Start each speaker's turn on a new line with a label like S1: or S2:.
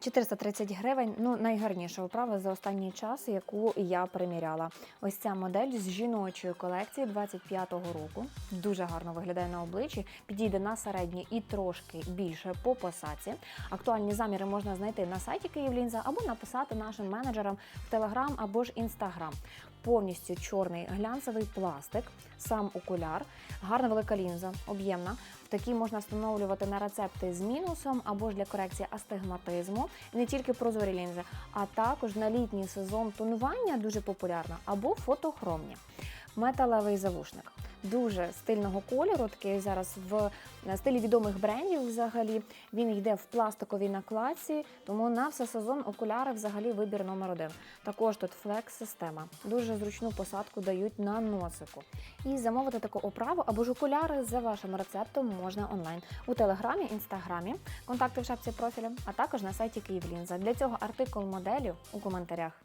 S1: 430 гривень ну найгарніша оправа за останній час, яку я приміряла. Ось ця модель з жіночої колекції 25-го року. Дуже гарно виглядає на обличчі, підійде на середні і трошки більше по посадці. Актуальні заміри можна знайти на сайті Київлінза або написати нашим менеджерам в Телеграм або ж Інстаграм. Повністю чорний глянцевий пластик, сам окуляр, гарна велика лінза, об'ємна. В такій можна встановлювати на рецепти з мінусом або ж для корекції астигматизму. Не тільки прозорі лінзи, а також на літній сезон тонування дуже популярна або фотохромні. Металевий завушник. Дуже стильного кольору, такий зараз в стилі відомих брендів взагалі. Він йде в пластиковій накладці, тому на все сезон окуляри взагалі вибір номер один. Також тут флекс-система. Дуже зручну посадку дають на носику. І замовити таку оправу або ж окуляри за вашим рецептом можна онлайн у телеграмі, інстаграмі, контакти в шапці профіля, а також на сайті Київлінза. Для цього артикул моделі у коментарях.